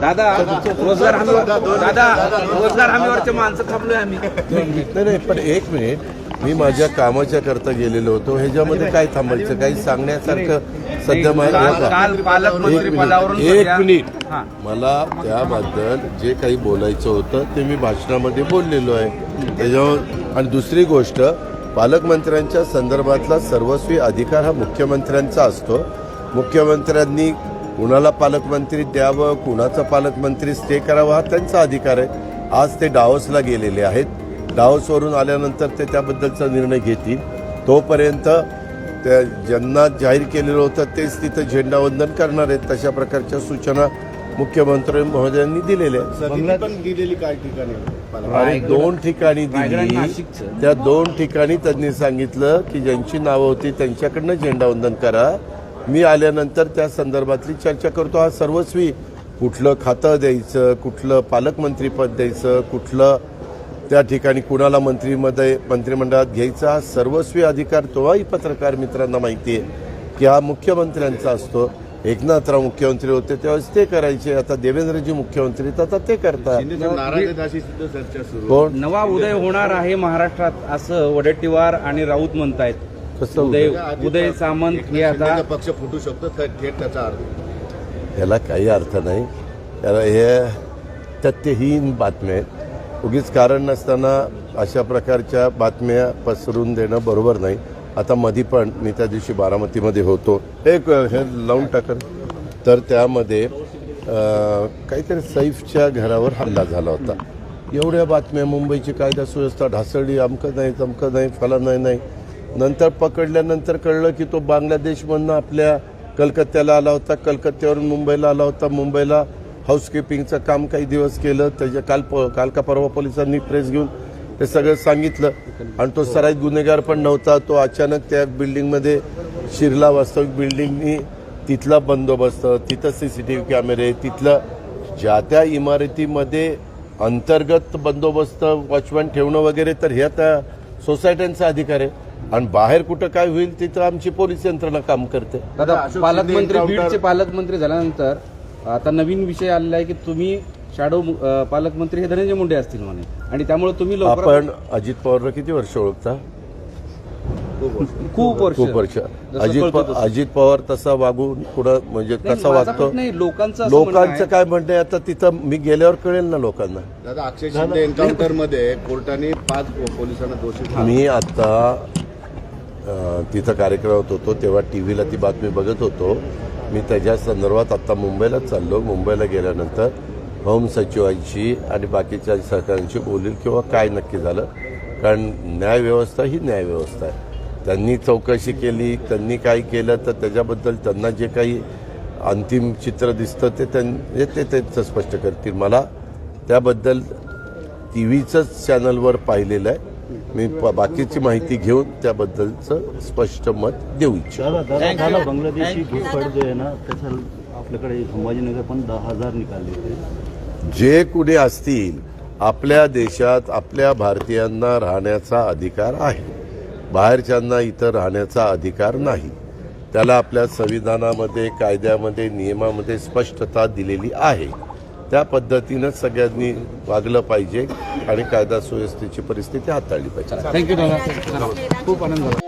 दादा रोजगार हमी दादा रोजगार हमीवरचे माणसं थांबलोय आम्ही. नाही नाही पण एक मिनिट. मी माझ्या कामाच्या करता गेलेलो होतो. ह्याच्यामध्ये काय थांबायचं? काही सांगण्यासारखं सध्या मा- काल का? काल पालकमंत्री एक मिनिट. हा. मला त्याबद्दल जे काही बोलायचं होतं ते मी भाषणामध्ये बोललेलो आहे. त्याच्यावर आणि दुसरी गोष्ट पालकमंत्र्यांच्या संदर्भातला सर्वस्वी अधिकार हा मुख्यमंत्र्यांचा असतो. मुख्यमंत्र्यांनी कुणाला पालकमंत्री द्यावं कुणाचा पालकमंत्री स्टे करावा हा त्यांचा अधिकार आहे. आज ते डावसला गेलेले आहेत. डावसवरून आल्यानंतर ते त्याबद्दलचा निर्णय घेतील. तोपर्यंत त्या ज्यांना जाहीर केलेलं होतं तेच तिथं झेंडावंदन करणार आहेत तशा प्रकारच्या सूचना मुख्यमंत्री महोदयांनी दिलेल्या आहेत. पण दिलेली काय ठिकाणी? आणि दोन ठिकाणी दिली. नाशिकचं. त्या दोन ठिकाणी त्यांनी सांगितलं की ज्यांची नावं होती त्यांच्याकडनं झेंडावंदन करा. मी आल्यानंतर त्या संदर्भातली चर्चा करतो. हा सर्वस्वी कुठलं खातं द्यायचं कुठलं पालकमंत्रीपद द्यायचं कुठलं त्या ठिकाणी कुणाला मंत्रीमध्ये मंत्रिमंडळात घ्यायचा हा सर्वस्वी अधिकार तोही पत्रकार मित्रांना माहिती आहे की हा मुख्यमंत्र्यांचा असतो. एकनाथराव मुख्यमंत्री होते तेव्हा ते करायचे. आता देवेंद्रजी मुख्यमंत्री आता ते करतात. नवा उदय होणार आहे महाराष्ट्रात असं वडेट्टीवार आणि राऊत म्हणतायत. उदय उदय? सामंत हे आता पक्ष फुटू शकतो थेट त्याचा अर्थ. याला काही अर्थ नाही. याला हे तथ्यहीन बातम्या आहेत. उगीच कारण नसताना अशा प्रकारच्या बातम्या पसरून देणं बरोबर नाही. आता मधी पण मी त्या दिवशी बारामतीमध्ये होतो. एक हे लावून टाकन तर त्यामध्ये काहीतरी सैफच्या घरावर हल्ला झाला होता. एवढ्या बातम्या मुंबईची कायदा सुव्यवस्था ढासळली अमकं नाही तमकं नाही फला नाही नाही. नंतर पकडल्यानंतर कळलं की तो बांगलादेशमधनं आपल्या कलकत्त्याला आला होता. कलकत्त्यावरून मुंबईला आला होता. मुंबईला हाऊसकीपिंगचं काम काही दिवस केलं. त्याच्या काल प- काल का परवा पोलिसांनी प्रेस घेऊन ते सगळं सांगितलं. आणि तो सराईत गुन्हेगार पण नव्हता. तो अचानक त्या बिल्डिंगमध्ये शिरला. वास्तविक बिल्डिंगनी तिथला बंदोबस्त तिथं सी सी टी व्ही कॅमेरे तिथलं ज्या त्या इमारतीमध्ये अंतर्गत बंदोबस्त वॉचमॅन ठेवणं वगैरे तर ह्या त्या सोसायट्यांचा अधिकार आहे. आणि बाहेर कुठं काय होईल तिथं आमची पोलीस यंत्रणा काम करते. दादा पालकमंत्री बीडचे पालकमंत्री झाल्यानंतर आता नवीन विषय आलेला आहे की तुम्ही शॅडो पालकमंत्री हे धनंजय मुंडे असतील म्हणे. आणि त्यामुळे तुम्ही लवकर आपण अजित पवारला किती वर्ष ओळखता? खूप वर्ष. खूप वर्ष. अजित. अजित पवार तसा वागून कुणं म्हणजे कसा वागतो? नाही, लोकांचं लोकांचं. काय म्हणणं आहे? आता तिथं मी गेल्यावर कळेल ना लोकांना. दादा अक्षय शिंदे एन्काउंटरमध्ये कोर्टाने पाच पोलिसांना दोषी. मी आता तिथं कार्यक्रमात होतो तेव्हा टी व्हीला ती बातमी बघत होतो. मी त्याच्या संदर्भात आत्ता मुंबईलाच चाललो. मुंबईला गेल्यानंतर होम सचिवांशी आणि बाकीच्या सरकारांशी बोलील किंवा काय नक्की झालं. कारण न्यायव्यवस्था ही न्यायव्यवस्था आहे. त्यांनी चौकशी केली त्यांनी काय केलं तर त्याच्याबद्दल त्यांना जे काही अंतिम चित्र दिसतं ते त्यां ते त्यांचं स्पष्ट करतील. मला त्याबद्दल टी व्हीचंच चॅनलवर पाहिलेलं आहे. मी प- बाकीची माहिती घेऊन त्याबद्दलचं स्पष्ट मत देऊ इच्छितो. दादा बांगलादेशी घुसपड जो आहे ना त्याच्या आपल्याकडे संभाजीनगर पण दहा हजार निकाले जे कुणी असतील आपल्या देशात आपल्या भारतीयांना राहण्याचा अधिकार आहे. बाहेरच्यांना इथं राहण्याचा अधिकार नाही. त्याला आपल्या संविधानामध्ये कायद्यामध्ये नियमामध्ये स्पष्टता दिलेली आहे. त्या पद्धतीनं सगळ्यांनी वागलं पाहिजे आणि कायदा सुव्यवस्थेची परिस्थिती हाताळली पाहिजे. थँक्यू खूप आनंद झाला.